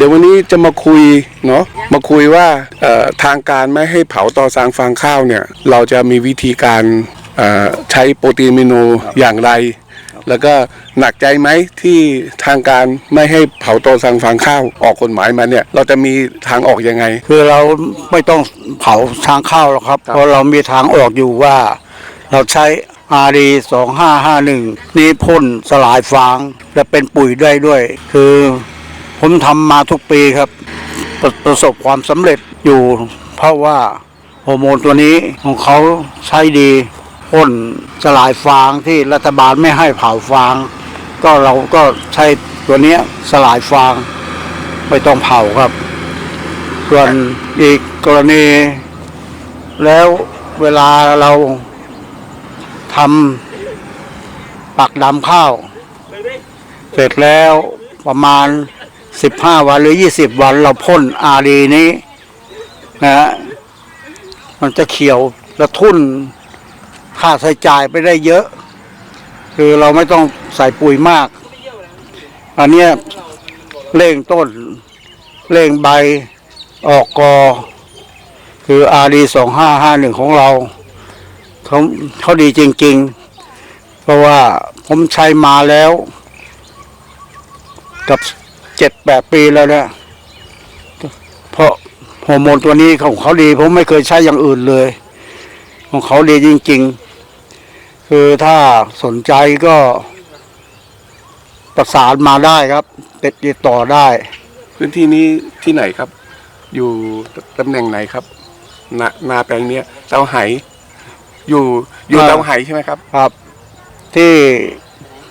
เดี๋ยววันนี้จะมาคุยเนาะมาคุยว่าเอ่อทางการไม่ให้เผาตอซางฟางข้าวเนี่ย เราจะมีวิธีการเอ่อใช้โปรตีนมิโนอย่างไร แล้วก็หนักใจไหมที่ทางการไม่ให้เผาตอซางฟางข้าวออกกฎหมายมาเนี่ย เราจะมีทางออกยังไง คือเราไม่ต้องเผาทางเข้าหรอกครับครับ เพราะเรามีทางออกอยู่ว่า เราใช้ RD 2551นี่พ่นสลายฟางและเป็นปุ๋ยได้ด้วย คือ ผมทำมาทุกปีครับปรประสบความสำเร็จอยู่เพราะว่าฮอร์โมนตัวนี้ของเขาใช้ดีพ่นสลายฟางที่รัฐบาลไม่ให้เผาฟาง ก็เราก็ใช้ตัวนี้สลายฟางไม่ต้องเผาครับ ส่วนอีกกรณี แล้วเวลาเราทำปักดำข้าว เสร็จแล้วประมาณ 15วันหรือ20วันเราพ่นอารีนี้นะฮะมันจะเขียวและทุ่นค่าใช้จ่ายไปได้เยอะ คือเราไม่ต้องใส่ปุ๋ยมาก อันเนี้ยเร่งต้นเร่งใบออกกอ คือ RD สองห้าห้าหนึ่งของเราเขาเขาดีจริง ๆ เพราะว่าผมใช้มาแล้ว กับ เจ็ดแปดปีแล้วเนี่ยเพราะฮอร์โมนตัวนี้ของเขาดีผมไม่เคยใช้อย่างอื่นเลย ของเขาดีจริง ๆ คือถ้าสนใจก็ประสานมาได้ครับติดต่อได้ พื้นที่นี้ที่ไหนครับ อยู่ตำแหน่งไหนครับนานาแปลงเนี้ยเตาไหอยู่อยู่อ่าเตาไหใช่ไหมครับ ครับ ที่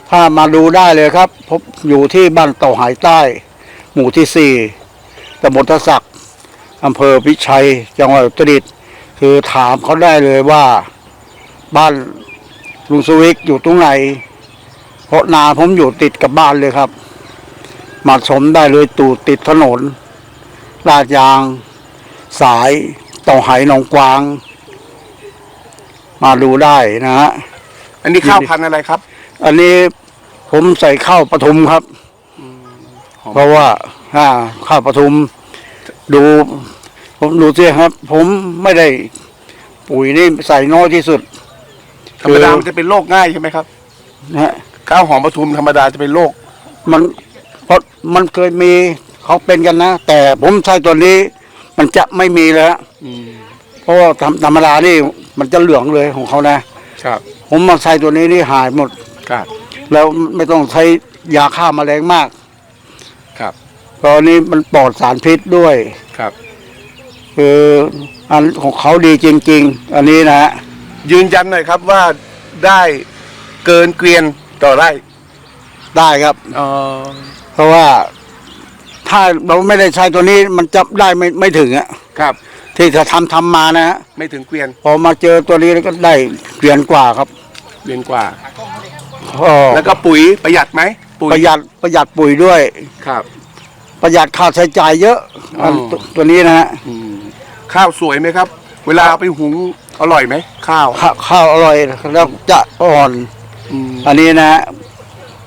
ถ้ามาดูได้เลยครับพบอยู่ที่บ้านเต่าหายใต้ หมู่ที่สี่ตำบลทศักดิ์อำเภอพิชัย จังหวัดอุตรดิตถ์คือถามเขาได้เลยว่า บ้านลุงสวิกอยู่ตรงไหน เพราะนาผมอยู่ติดกับบ้านเลยครับ มาชมได้เลยตูดติดถนน ลาดยาง สายเต่าไหหนองกวาง มาดูได้นะฮะอันนี้ข้าวพันธุ์อะไรครับ อันนี้ผมใส่ข้าวปทุมครับหอมเพราะว่าอ่าข้าวปทุม ดู ผมดูสิครับ ผมไม่ได้ปุ๋ยนี่ใส่น้อยที่สุดธรรมดามันจะเป็นโรคง่ายใช่ไหมครับนะฮะข้าวหอมปทุมธรรมดาจะเป็นโรคมันเพราะมันเคยมีเขาเป็นกันนะ แต่ผมใช้ตัวนี้ มันจะไม่มีแล้วเพราะว่าธรรมธรรมดานี่มันจะเหลืองเลยของเขานะ ครับ ผมมาใช้ตัวนี้นี่หายหมด ครับ แล้วไม่ต้องใช้ยาฆ่าแมลงมาก ครับ ตอนนี้มันปลอดสารพิษด้วย ครับ คืออันของเขาดีจริง ๆ อันนี้นะฮะยืนยันหน่อยครับว่าได้เกินเกวียนต่อไร่ได้ครับ อ๋อเพราะว่าถ้าเราไม่ได้ใช้ตัวนี้มันจะได้ไม่ไม่ถึงอะครับ ที่จะทำทำมานะฮะไม่ถึงเกวียนพอมาเจอตัวนี้แล้วก็ได้เปลี่ยนกว่าครับ เกวียนกว่า ก็แล้วก็ปุ๋ยประหยัดไหมปุ๋ยประหยัดประหยัดปุ๋ยด้วย ครับ ประหยัดค่าใช้จ่ายเยอะอันอ๋อตัวตัวนี้นะฮะอืมข้าวสวยไหมครับ เวลาเอาไปหุงอร่อยไหมข้าวข้าวข้าวอร่อยแล้วจะอ่อน อืมอันนี้นะฮะ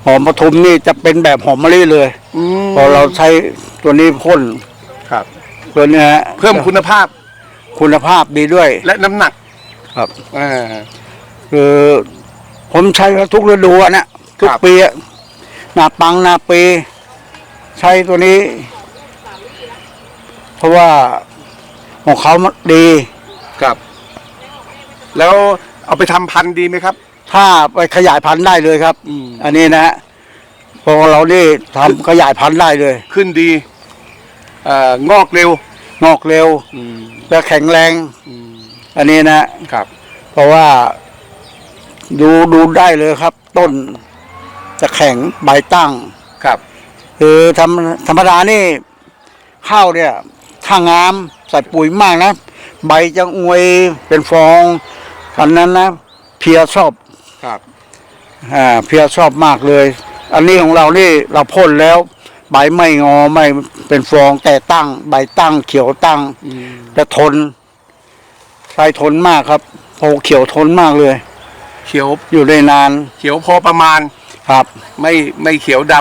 หอมปทุมนี่จะเป็นแบบหอมมะลิเลย อืมพอเราใช้ตัวนี้พ่นครับ ตัวนี้ฮะเพิ่มคุณภาพคุณภาพดีด้วย และน้ำหนักครับ อ่าคือ ผมใช้ทุกฤดูอะนะทุกครับ ปีอะหนาปังหนาปี ใช้ตัวนี้ เพราะว่าของเขามันดี ครับ แล้วเอาไปทำพันธุ์ดีไหมครับ ถ้าไปขยายพันธุ์ได้เลยครับ อืม อันนี้นะฮะพอเรานี่ทำขยายพันธุ์ได้เลยขึ้นดีเอ่องอกเร็วงอกเร็วอืมและแข็งแรงอืมอันนี้นะ ครับ เพราะว่า ดูดูได้เลยครับ ต้นจะแข็งใบตั้ง ครับ คือธรรมธรรมดานี่ข้าวเนี่ยถ้างามใส่ปุ๋ยมากนะ ใบจะอวยเป็นฟองอันนั้นนะ เพียชอบครับอ่าเพียชอบมากเลย อันนี้ของเรานี่เราพ่นแล้ว ใบไม่งอไม่เป็นฟองแต่ตั้ง ใบตั้งเขียวตั้งอืมและทนใช้ทนมากครับโพเขียวทนมากเลย เขียวอยู่ได้นานเขียวพอประมาณครับ ไม่ไม่เขียวด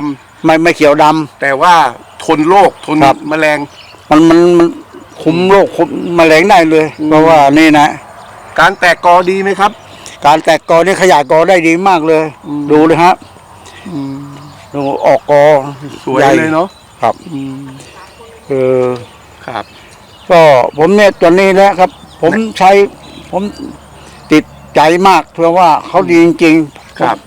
ไม่ไม่เขียวดำ แต่ว่าทนโรคทนครับ แมลง มันมันมันคุมโรคคุมแมลงได้เลย อืม เพราะว่านี่นะ การแตกกอดีไหมครับ การแตกกอนี่ขยายกอได้ดีมากเลย อืม ดูเลยฮะดูออกกอสวยใหญ่ เลยเนาะครับคือครับ ก็ผมเนี่ยตัวนี้นะครับ ผมใช้ผมติด ใจมากเพราะว่าเขาดีจริงๆครับ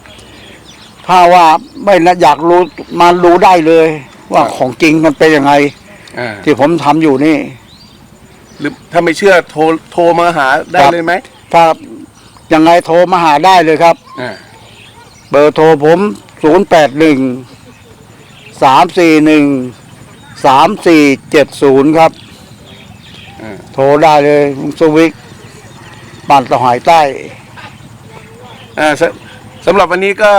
ถ้าว่าไม่นะอยากรู้มารู้ได้เลย ว่าครับของจริงมันเป็นยังไง อ่าที่ผมทำอยู่นี่ หรือถ้าไม่เชื่อโทรโทรมาหาได้ครับ เลยไหมถ้ายังไงโทรมาหาได้เลยครับ อ่าเบอร์โทรผมศูนย์แปดหนึ่งสามสี่หนึ่งสามสี่เจ็ดศูนย์ครับ อ่าโทรได้เลยลุงสวิก บ้านตะหายใต้อ่าสสำหรับวันนี้ก็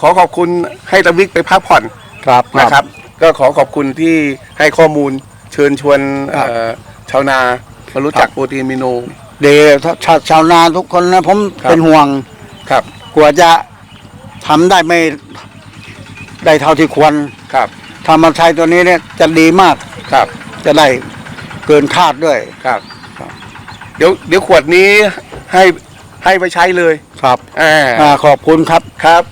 ขอขอบคุณให้ตะวิกไปพักผ่อนครับนะครับ ก็ขอขอบคุณที่ให้ข้อมูลเชิญชวนครับเอ่อชาวนามารู้จักโปรตีนมิโน เดยวชาชาวนาทุกคนนะผมครับ เป็นห่วงครับกลัวจะทำได้ไม่ได้เท่าที่ควรครับถ้ามาใช้ตัวนี้เนี่ยจะดีมากครับจะได้เกินคาดด้วย ครับครับ เดี๋ยวเดี๋ยวขวดนี้ให้ให้ไปใช้เลยครับอ่าอ่าขอบคุณครับ ครับ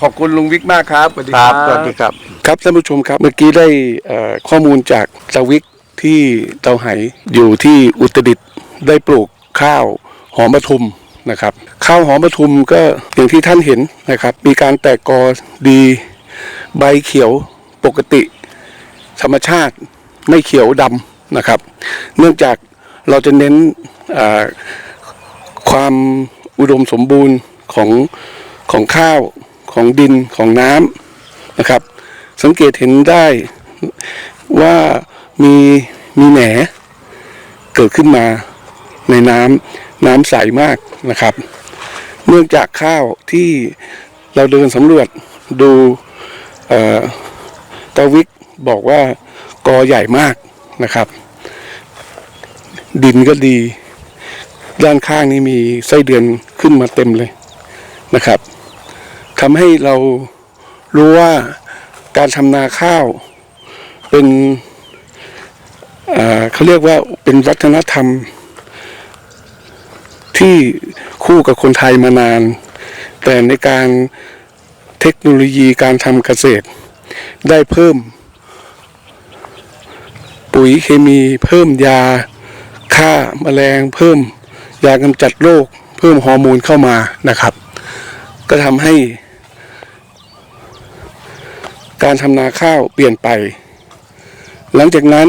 ขอบคุณลุงวิกมากครับสวัสดีครับสวัสดีครับครับท่านผู้ชมครับเมื่อกี้ได้เอ่อข้อมูลจากตาวิกที่เตาไหอยู่ที่อุตรดิตถ์ได้ปลูกข้าวหอมปทุมนะครับ ข้าวหอมปทุมก็อย่างที่ท่านเห็นนะครับ มีการแตกกอดีใบเขียวปกติ ธรรมชาติไม่เขียวดำนะครับ เนื่องจาก เราจะเน้นความอุดมสมบูรณ์ของของข้าวของดินของน้ำนะครับ สังเกตเห็นได้ว่ามีมีแหนเกิดขึ้นมาในน้ำน้ำใสมากนะครับ เนื่องจากข้าวที่เราเดินสำรวจดูเออตาวิกบอกว่ากอใหญ่มากนะครับ ดินก็ดี ด้านข้างนี้มีไส้เดือนขึ้นมาเต็มเลยนะครับทำให้เรารู้ว่าการทำนาข้าวเป็นเขาเรียกว่าเป็นวัฒนธรรม ที่คู่กับคนไทยมานาน แต่ในการเทคโนโลยีการทำเกษตร ได้เพิ่ม ปุ๋ยเคมีเพิ่มยา ฆ่าแมลง เพิ่มยากำจัดโรคเพิ่มฮอร์โมนเข้ามานะครับ ก็ทำให้ การทำนาข้าวเปลี่ยนไป หลังจากนั้น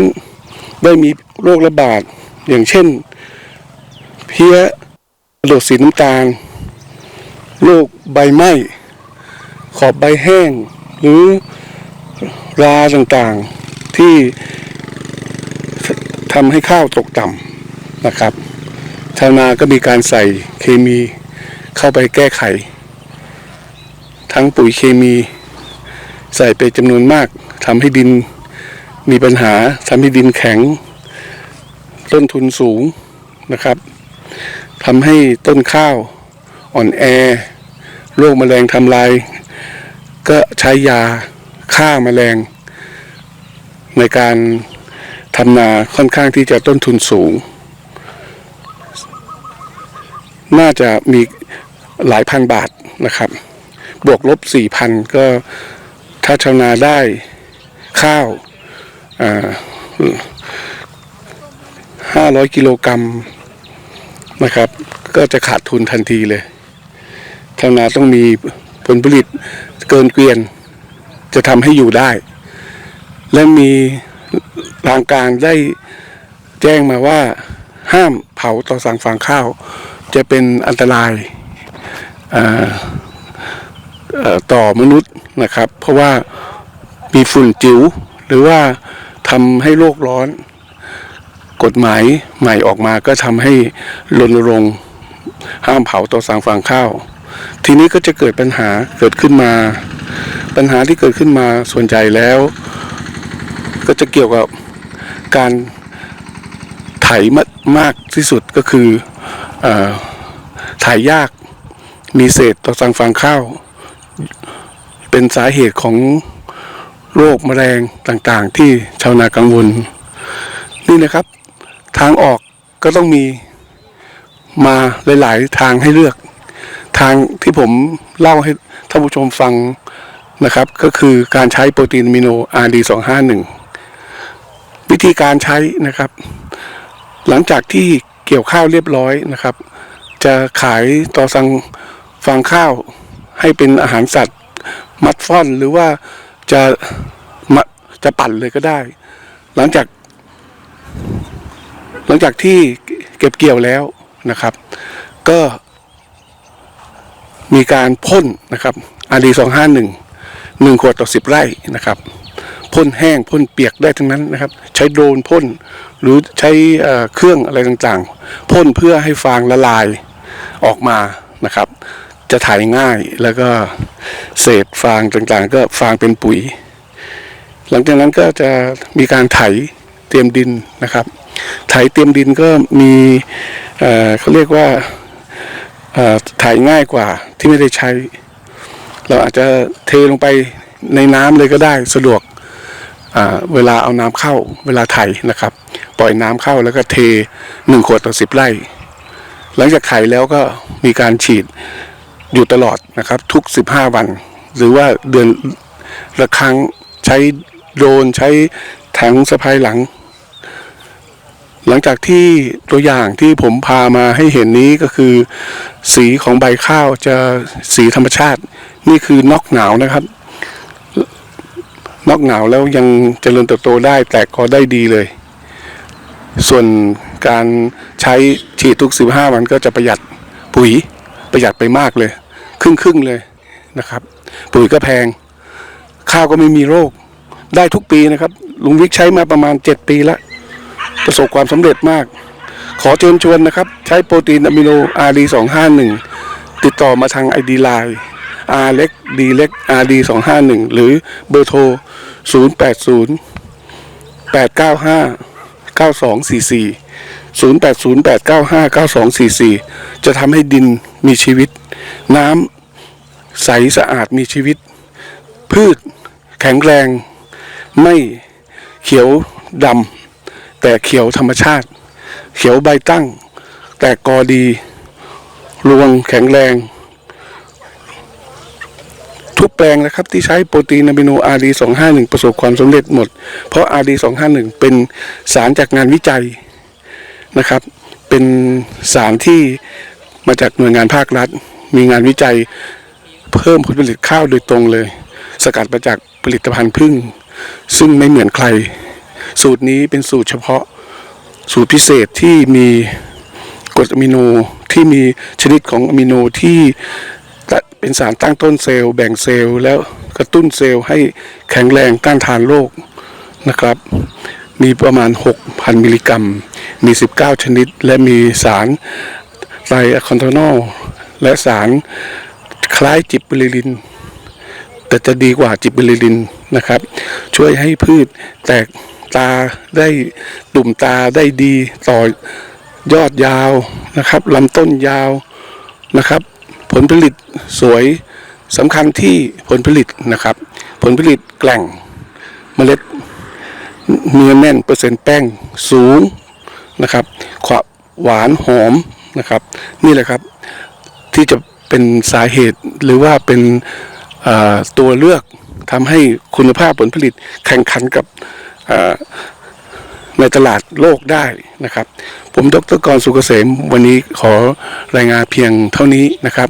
ได้มีโรคระบาดอย่างเช่น เพี้ยกระโดดสีน้ำตาลโรคใบไหม้ขอบใบแห้ง หรือราต่างๆที่ทำให้ข้าวตกต่ำ นะครับชาวนาก็มีการใส่เคมีเข้าไปแก้ไข ทั้งปุ๋ยเคมี ใส่ไปจำนวนมากทำให้ดินมีปัญหาทำให้ดินแข็ง ต้นทุนสูงนะครับทำให้ต้นข้าวอ่อนแอโรคแมลงทำลาย ก็ใช้ยาฆ่าแมลง ในการทำนาค่อนข้างที่จะต้นทุนสูง น่าจะมีหลายพันบาทนะครับ บวกลบสี่พันก็ถ้าชาวนาได้ข้าวห้าร้อยกิโลกรัมนะครับ ก็จะขาดทุนทันทีเลยชาวนาต้องมีผลผลิตเกินเกวียน จะทำให้อยู่ได้ และมีทางการได้แจ้งมาว่าห้ามเผาต่อสั่งฟางข้าว จะเป็นอันตรายต่อมนุษย์นะครับ เพราะว่ามีฝุ่นจิ๋วหรือว่าทำให้โลกร้อน กฎหมายใหม่ออกมาก็ทำให้รณรงค์ห้ามเผาต่อสางฟางข้าว ทีนี้ก็จะเกิดปัญหาเกิดขึ้นมา ปัญหาที่เกิดขึ้นมาส่วนใหญ่แล้ว ก็จะเกี่ยวกับการไถมากมากที่สุดก็คือ เออไถยาก มีเศษต่อสางฟางข้าว เป็นสาเหตุของโรคแมลงต่างๆ ที่ชาวนากังวล นี่นะครับ ทางออกก็ต้องมีมาหลาย ๆ ทางให้เลือก ทางที่ผมเล่าให้ท่านผู้ชมฟังนะครับ ก็คือการใช้โปรตีนมิโน RD251 วิธีการใช้นะครับ หลังจากที่ เกี่ยวข้าวเรียบร้อยนะครับ จะขายต่อสังฟางข้าวให้เป็นอาหารสัตว์ มัดฟ่อนหรือว่าจะมาจะปั่นเลยก็ได้ หลังจาก หลังจากที่เก็บเกี่ยวแล้วนะครับ ก็มีการพ่นนะครับอาดีสองห้าหนึ่งหนึ่งขวดต่อสิบไร่นะครับ พ่นแห้งพ่นเปียกได้ทั้งนั้นนะครับ ใช้โดรนพ่นหรือใช้เอ่อเครื่องอะไรต่างๆพ่นเพื่อให้ฟางละลายออกมานะครับ จะถ่ายง่ายแล้วก็เศษฟางต่างๆ ก็ฟางเป็นปุ๋ย หลังจากนั้นก็จะมีการไถเตรียมดินนะครับ ไถเตรียมดินก็มีเเขาเรียกว่าเอ่อไถง่ายกว่าที่ไม่ได้ใช้ เราอาจจะเทลงไปในน้ำเลยก็ได้สะดวก เวลาเอาน้ำเข้าเวลาไถนะครับ ปล่อยน้ำเข้าแล้วก็เทหนึ่งขวดต่อสิบไร่ หลังจากไถแล้วก็มีการฉีดอยู่ตลอดนะครับ ทุก15วัน หรือว่าเดือนละครั้งใช้โดรนใช้ถังสะพายหลัง หลังจากที่ตัวอย่างที่ผมพามาให้เห็นนี้ก็คือ สีของใบข้าวจะสีธรรมชาติ นี่คือนอกหนาวนะครับ นอกหนาวแล้วยังเจริญเติบโตได้แตกกอได้ดีเลย ส่วนการใช้ฉีดทุก 15 วันก็จะประหยัดปุ๋ยประหยัดไปมากเลย ครึ่งครึ่งเลยนะครับ ปุ๋ยก็แพง ข้าวก็ไม่มีโรค ได้ทุกปีนะครับ ลุงวิกใช้มาประมาณ 7 ปีแล้ว ประสบความสำเร็จมาก ขอเชิญชวนนะครับ ใช้โปรตีนอะมิโน RD251 ติดต่อมาทาง ID Line R เล็ก D เล็ก RD251 หรือเบอร์โทร 080 895 9244 080 895 9244จะทำให้ดินมีชีวิต น้ำใสสะอาดมีชีวิต พืชแข็งแรง ไม่เขียวดำแต่เขียวธรรมชาติ เขียวใบตั้ง แต่กอดี รวงแข็งแรง ทุกแปลงนะครับที่ใช้โปรตีนอะมิโน RD251 ประสบความสำเร็จหมด เพราะ RD251 เป็นสารจากงานวิจัยนะครับ เป็นสารที่มาจากหน่วยงานภาครัฐ มีงานวิจัยเพิ่มผลผลิตข้าวโดยตรงเลย สกัดมาจากผลิตภัณฑ์พึ่ง ซึ่งไม่เหมือนใคร สูตรนี้เป็นสูตรเฉพาะสูตรพิเศษที่มีกรดอะมิโนที่มีชนิดของอะมิโนที่ เป็นสารตั้งต้นเซลล์แบ่งเซลล์แล้วกระตุ้นเซลล์ให้แข็งแรงต้านทานโรคนะครับ มีประมาณ 6,000 มิลลิกรัม มี 19 ชนิด และมีสารไตรอะคอนโทนอลและสารคล้ายจิบเบอริลิน แต่จะดีกว่าจิบเบอริลินนะครับ ช่วยให้พืชแตกตาได้ตุ่มตาได้ดีต่อยอดยาวนะครับลำต้นยาวนะครับ ผลผลิตสวยสำคัญที่ผลผลิตนะครับ ผลผลิตแกล่งเมล็ดเนื้อแน่นเปอร์เซ็นต์แป้งสูงนะครับความหวานหอมนะครับ นี่แหละครับที่จะเป็นสาเหตุหรือว่าเป็นตัวเลือกทำให้คุณภาพผลผลิตแข่งขันกับ ในตลาดโลกได้นะครับ ผมดรกรสุกเกษมวันนี้ขอรายงานเพียงเท่านี้นะครับ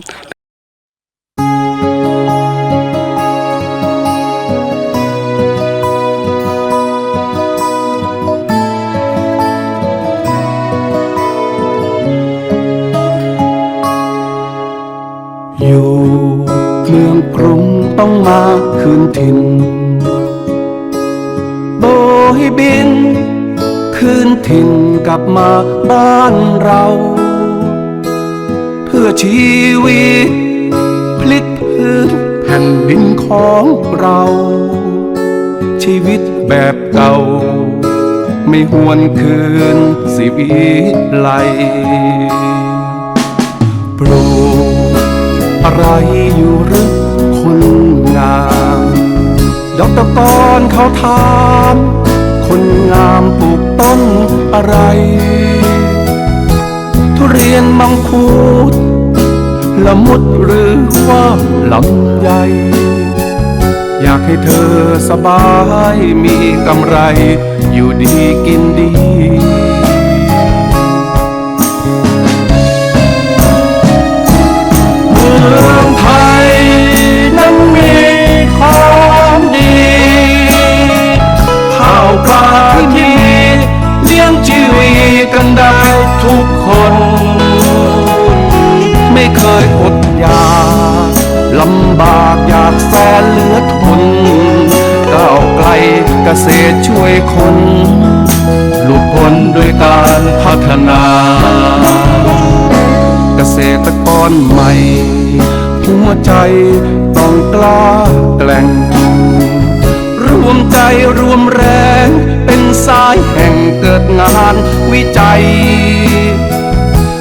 อยู่เมืองกรุงต้องมาคืนถิ่นโบยบิน คืนถิ่นกลับมาบ้านเรา เพื่อชีวิต พลิกพื้นแผ่นดินของเรา ชีวิตแบบเก่า ไม่หวนคืนสิวิไลปลูกอะไรอยู่หรือคนงามดอกตะกอนเขาถาม อะไร ทุเรียนมังคุดละมุดหรือว่าลำไยอยากให้เธอสบายมีกำไร อยู่ดีกินดีเมืองไทยนั้นมีของดี ข้าวปลาที่ เคยอดอยากลำบากอยากแสนเหลือทนก้าวไกลเกษตรช่วยคนหลุดพ้นด้วยการพัฒนา เกษตรกรใหม่ หัวใจต้องกล้าแกล่งรวมใจรวมแรง เป็นสายแห่งเกิดงานวิจัย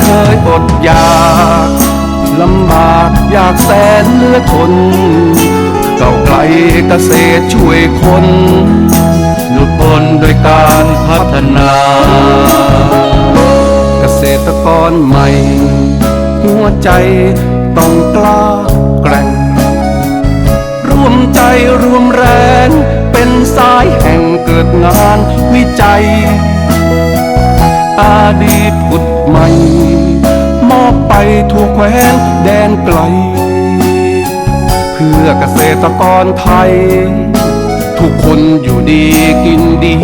เคยอดอยากลำบากอยากแสนเลือทนเก่าไกลเกษตรช่วยคนหลุดพ้นโดยการพัฒนา เกษตรกรใหม่ หัวใจต้องกล้าแกร่งร่วมใจรวมแรง เป็นสายแห่งเกิดงานวิจัย อดีตอุดใหม่ มอบไปทั่วแคว้นแดนไกล เพื่อเกษตรกรไทย ทุกคนอยู่ดีกินดี